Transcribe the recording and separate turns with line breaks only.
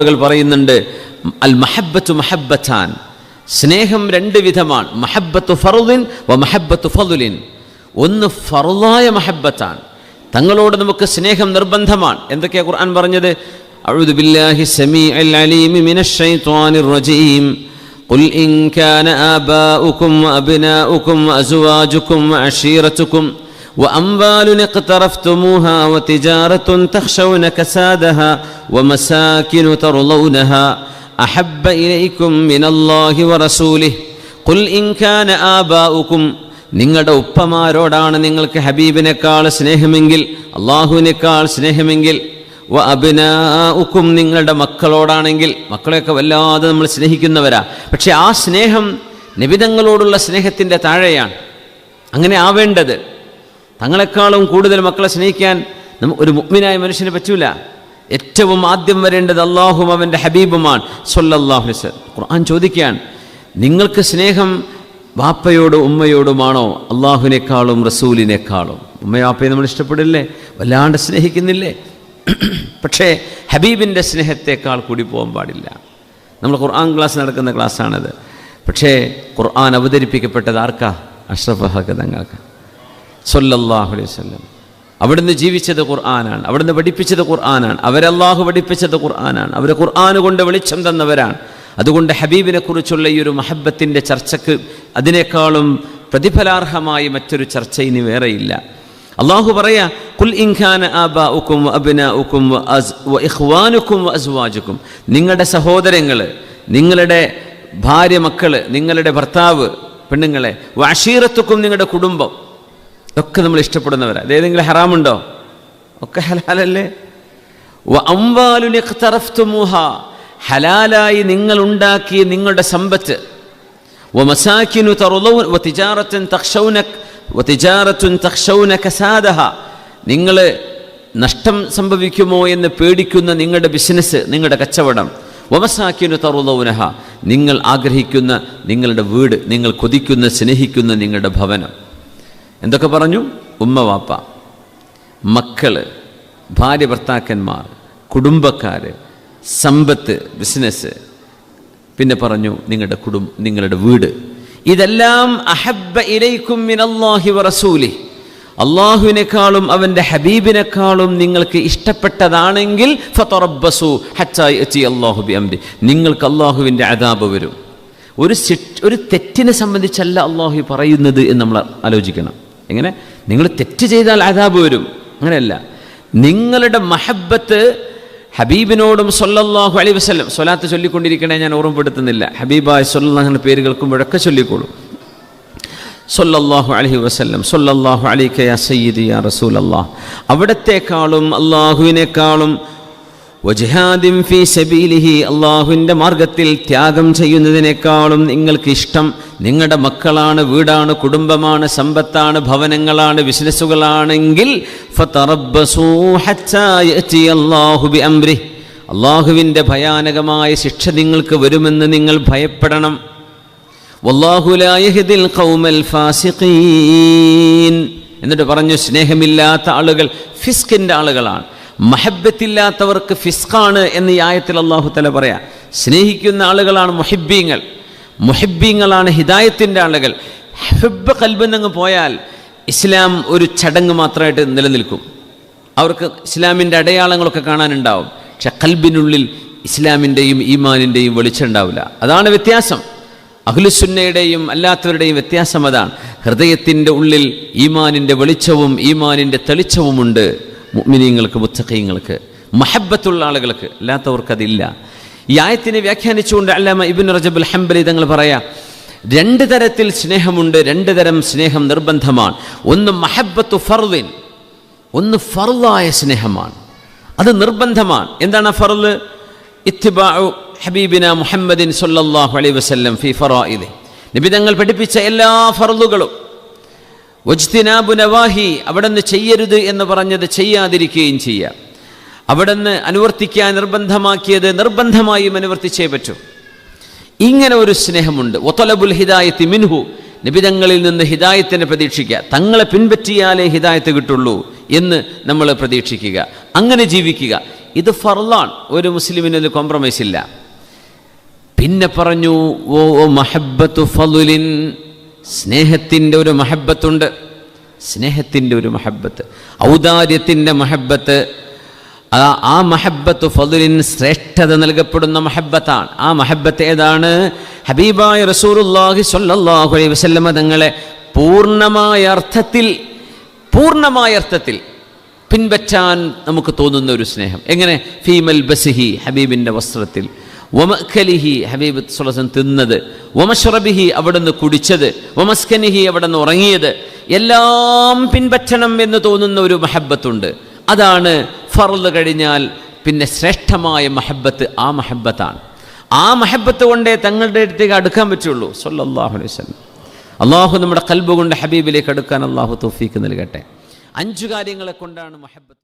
ആളുകൾ പറയുന്നുണ്ട് അൽ മഹബത്തു മഹബത്താൻ സ്നേഹം രണ്ട് വിധമാണ് മഹബത്തു ഫറുദിൻ വ മഹബത്തു ഫതുലിൻ ഒന്ന് ഫറുദായ മഹബത്താണ് തങ്ങളോട് നമുക്ക് സ്നേഹം നിർബന്ധമാണ് എന്തൊക്കെയാ ഖുർആൻ പറഞ്ഞത് أعوذ بالله السميع العليم من الشيطان الرجيم قل إن كان آباؤكم وأبناؤكم وأزواجكم وعشيرتكم وأموال اقترفتموها وتجارة تخشون كسادها ومساكن ترضونها أحب إليكم من الله ورسوله قل إن كان آباؤكم നിങ്ങളുടെ ഉപ്പമാരോടാണ് നിങ്ങൾക്ക് ഹബീബിനേക്കാൾ സ്നേഹമെങ്കിൽ അള്ളാഹുവിനേക്കാൾ സ്നേഹമെങ്കിൽ വ അബിനാഉക്കും നിങ്ങളുടെ മക്കളോടാണെങ്കിൽ മക്കളെയൊക്കെ വല്ലാതെ നമ്മൾ സ്നേഹിക്കുന്നവരാ പക്ഷെ ആ സ്നേഹം നിബിതങ്ങളോടുള്ള സ്നേഹത്തിൻ്റെ താഴെയാണ് അങ്ങനെ ആവേണ്ടത് തങ്ങളെക്കാളും കൂടുതൽ മക്കളെ സ്നേഹിക്കാൻ ഒരു മുഗ്മിനായ മനുഷ്യന് പറ്റൂല. ഏറ്റവും ആദ്യം വരേണ്ടത് അള്ളാഹും അവന്റെ ഹബീബുമാണ്. സൊല്ലാഹു ഖുർആൻ ചോദിക്കുകയാണ് നിങ്ങൾക്ക് സ്നേഹം വാപ്പയോടും ഉമ്മയോടുമാണോ? അള്ളാഹുവിനേക്കാളും റസൂലിനേക്കാളും. ഉമ്മയും വാപ്പയെ നമ്മൾ ഇഷ്ടപ്പെടില്ലേ? വല്ലാണ്ട് സ്നേഹിക്കുന്നില്ലേ? പക്ഷേ ഹബീബിന്റെ സ്നേഹത്തേക്കാൾ കൂടി പോകാൻ പാടില്ല. നമ്മൾ ഖുർആൻ ക്ലാസ് നടക്കുന്ന ക്ലാസ്സാണത്. പക്ഷേ ഖുർആൻ അവതരിപ്പിക്കപ്പെട്ടത് ആർക്കാ? അഷ്റഫ് ഹക്ക് സൊല്ലാഹു അലൈഹി വസല്ലം. അവിടുന്ന് ജീവിച്ചത് ഖുർആനാണ്. അവിടുന്ന് പഠിപ്പിച്ചത് ഖുർആനാണ്. അവരല്ലാഹു പഠിപ്പിച്ചത് ഖുർആനാണ്. അവർ ഖുർആൻ കൊണ്ട് വെളിച്ചം തന്നവരാണ്. അതുകൊണ്ട് ഹബീബിനെക്കുറിച്ചുള്ള ഈ ഒരു മഹബത്തിന്റെ ചർച്ചക്ക് അതിനേക്കാളും പ്രതിഫലാർഹമായി മറ്റൊരു ചർച്ച ഇനി വേറെയില്ല. അള്ളാഹു പറയാ കുൽ ഇൻഖാന ആബാഉക്കും അബിനാഉക്കും ഇഖ്വാനുക്കും അസ്വാജുക്കും. നിങ്ങളുടെ സഹോദരങ്ങൾ നിങ്ങളുടെ ഭാര്യ മക്കൾ നിങ്ങളുടെ ഭർത്താവ് പെണ്ണുങ്ങളെ വാഷീറത്തുക്കും നിങ്ങളുടെ കുടുംബം ഒക്കെ നമ്മൾ ഇഷ്ടപ്പെടുന്നവരാ. അതേതെങ്കിലും ഹറാമുണ്ടോ? ഒക്കെ ഹലാലല്ലേ? അംവാലുനിഖ്തറഫ്തുമുഹ ഹലാലായി നിങ്ങൾ ഉണ്ടാക്കിയ നിങ്ങളുടെ സമ്പത്ത്. തറുലൗൻ വതിജാറത്തുൻ വ തഖ്ശൗന കസാദഹ നിങ്ങൾ നഷ്ടം സംഭവിക്കുമോ എന്ന് പേടിക്കുന്ന നിങ്ങളുടെ ബിസിനസ് നിങ്ങളുടെ കച്ചവടം. വമസാക്കിനു തറുലൗനഹ നിങ്ങൾ ആഗ്രഹിക്കുന്ന നിങ്ങളുടെ വീട് നിങ്ങൾ കൊതിക്കുന്ന സ്നേഹിക്കുന്ന നിങ്ങളുടെ ഭവനം. എന്തൊക്കെ പറഞ്ഞു? ഉമ്മ വാപ്പ. മക്കൾ ഭാര്യ ഭർത്താക്കന്മാർ കുടുംബക്കാർ സമ്പത്ത് ബിസിനസ്. പിന്നെ പറഞ്ഞു നിങ്ങളുടെ കുടും നിങ്ങളുടെ വീട്. ഇതെല്ലാം അഹബ്ബ ഇലൈക്കും മിനല്ലാഹി വറസൂലി അള്ളാഹുവിനേക്കാളും അവന്റെ ഹബീബിനേക്കാളും നിങ്ങൾക്ക് ഇഷ്ടപ്പെട്ടതാണെങ്കിൽ ഫതറബ്ബസു ഹച്ചായി എച്ചി അള്ളാഹു ബി അംരി നിങ്ങൾക്ക് അള്ളാഹുവിന്റെ അതാപ് വരും. ഒരു ഒരു തെറ്റിനെ സംബന്ധിച്ചല്ല അള്ളാഹു പറയുന്നത് എന്ന് നമ്മൾ ആലോചിക്കണം. എങ്ങനെ? നിങ്ങൾ തെറ്റ് ചെയ്താൽ അതാബ് വരും. അങ്ങനെയല്ല. നിങ്ങളുടെ മഹബത്ത് ഹബീബിനോടും സൊല്ലാഹു അലൈ വസ്ലം സ്വലാത്ത് ചൊല്ലിക്കൊണ്ടിരിക്കണേ ഞാൻ ഓർമ്മപ്പെടുത്തുന്നില്ല. ഹബീബായ് സൊല്ലാഹിന്റെ പേര് കേൾക്കുമ്പോഴൊക്കെ ചൊല്ലിക്കോളൂ. സൊല്ലാഹു അലഹി വസ്ലം സൊല്ലാഹു അലിക്ക യാ സയ്യിദ് യാ റസൂൽ അള്ളാഹ് അവിടത്തെക്കാളും അള്ളാഹുവിനേക്കാളും വജിഹാദിം ഫി സബീലിഹി അള്ളാഹുവിന്റെ മാർഗത്തിൽ ത്യാഗം ചെയ്യുന്നതിനേക്കാളും നിങ്ങൾക്ക് ഇഷ്ടം നിങ്ങളുടെ മക്കളാണ് വീടാണ് കുടുംബമാണ് സമ്പത്താണ് ഭവനങ്ങളാണ് ബിസിനസ്സുകളാണെങ്കിൽ അള്ളാഹുവിന്റെ ഭയാനകമായ ശിക്ഷ നിങ്ങൾക്ക് വരുമെന്ന് നിങ്ങൾ ഭയപ്പെടണം. എന്നിട്ട് പറഞ്ഞു സ്നേഹമില്ലാത്ത ആളുകൾ ഫിസ്കിന്റെ ആളുകളാണ്. മഹബത്തില്ലാത്തവർക്ക് ഫിസ്ഖാണ് എന്ന് ഈ ആയത്തിൽ അള്ളാഹു തല പറയാം. സ്നേഹിക്കുന്ന ആളുകളാണ് മുഹിബ്ബീങ്ങൾ. മുഹിബ്ബീങ്ങളാണ് ഹിദായത്തിന്റെ ആളുകൾ. ഹെബ് കൽബെന്നങ്ങ് പോയാൽ ഇസ്ലാം ഒരു ചടങ്ങ് മാത്രമായിട്ട് നിലനിൽക്കും. അവർക്ക് ഇസ്ലാമിന്റെ അടയാളങ്ങളൊക്കെ കാണാനുണ്ടാവും. പക്ഷെ കൽബിനുള്ളിൽ ഇസ്ലാമിന്റെയും ഈമാനിന്റെയും വെളിച്ചം ഉണ്ടാവില്ല. അതാണ് വ്യത്യാസം. അഖിലുസുന്നയുടെയും അല്ലാത്തവരുടെയും വ്യത്യാസം അതാണ്. ഹൃദയത്തിന്റെ ഉള്ളിൽ ഈമാനിന്റെ വെളിച്ചവും ഈമാനിന്റെ തെളിച്ചവുമുണ്ട്. മുഅ്മിനീങ്ങൾക്ക് മുത്തഖീങ്ങൾക്ക് മഹബത്തുള്ള ആളുകൾക്ക് അല്ലാത്തവർക്കതില്ല ഈ ആയത്തിനെ വ്യാഖ്യാനിച്ചുകൊണ്ട് അല്ലാമ ഇബിൻ റജബുൽ ഹംബലി തങ്ങൾ പറയാം രണ്ട് തരത്തിൽ സ്നേഹമുണ്ട് രണ്ട് തരം സ്നേഹം നിർബന്ധമാണ്. ഒന്ന് മഹബത്തു ഫർദിൻ ഒന്ന് ഫർദായ സ്നേഹമാണ്. അത് നിർബന്ധമാണ്. എന്താണ് ഫർദ്? ഇത്തിബാഉ ഹബീബിന മുഹമ്മദിൻ സൊല്ലാഹു അലൈ വസല്ലം ഫി ഫറോ നബി തങ്ങൾ പഠിപ്പിച്ച എല്ലാ ഫർദുകളും വജ്തിനാബു നവാഹി അവിടെ നിന്ന് ചെയ്യരുത് എന്ന് പറഞ്ഞത് ചെയ്യാതിരിക്കുകയും ചെയ്യാം. അവിടെ നിന്ന് അനുവർത്തിക്കാൻ നിർബന്ധമാക്കിയത് നിർബന്ധമായും അനുവർത്തിച്ചേ പറ്റൂ. ഇങ്ങനെ ഒരു സ്നേഹമുണ്ട്. ഒത്തലബുൽ ഹിദായത്തി മിൻഹു നിബിതങ്ങളിൽ നിന്ന് ഹിദായത്തിനെ പ്രതീക്ഷിക്കുക. തങ്ങളെ പിൻപറ്റിയാലേ ഹിദായത്ത് കിട്ടുള്ളൂ എന്ന് നമ്മൾ പ്രതീക്ഷിക്കുക. അങ്ങനെ ജീവിക്കുക. ഇത് ഫർളാണ് ഒരു മുസ്ലിമിന് ഒരു കോംപ്രമൈസ് ഇല്ല. പിന്നെ പറഞ്ഞു ഓ മഹബത്തു ഫലുലിൻ സ്നേഹത്തിന്റെ ഒരു മഹബത്തുണ്ട്. സ്നേഹത്തിന്റെ ഒരു മഹബത്ത്. ഔദാര്യത്തിന്റെ മഹബത്ത്. ആ മഹബത്ത് ഫലുലിൻ ശ്രേഷ്ഠത നൽകപ്പെടുന്ന മഹബത്താണ്. ആ മഹബത്ത് ഏതാണ്? ഹബീബായ റസൂറുല്ലാഹി സ്വല്ലല്ലാഹു അലൈഹി വസല്ലമ തങ്ങളെ പൂർണമായ അർത്ഥത്തിൽ പൂർണമായ അർത്ഥത്തിൽ പിൻപറ്റാൻ നമുക്ക് തോന്നുന്ന ഒരു സ്നേഹം. എങ്ങനെ? ഫീമൽ ബസിഹി ഹബീബിന്റെ വസ്ത്രത്തിൽ. വമഖലിഹി ഹബീബ് സുലസൻ തിന്നത്. വമഷറബിഹി അവിടുന്ന് കുടിച്ചത്. വമസ്കനിഹി അവിടുന്ന് ഉറങ്ങിയത്. എല്ലാം പിൻപറ്റണം എന്ന് തോന്നുന്ന ഒരു മഹബത്തുണ്ട്. അതാണ് ഫറുദ് കഴിഞ്ഞാൽ പിന്നെ ശ്രേഷ്ഠമായ മഹബത്ത് ആ മഹബത്താണ്. ആ മഹബത്ത് കൊണ്ടേ തങ്ങളുടെ അടുത്തേക്ക് അടുക്കാൻ പറ്റുള്ളൂ. സൊല്ലാഹു അലൈഹി വസ്ലം അള്ളാഹു നമ്മുടെ കൽബ് കൊണ്ട് ഹബീബിലേക്ക് അടുക്കാൻ അള്ളാഹു തോഫീക്ക് നൽകട്ടെ. അഞ്ചു കാര്യങ്ങളെ കൊണ്ടാണ് മഹബത്ത്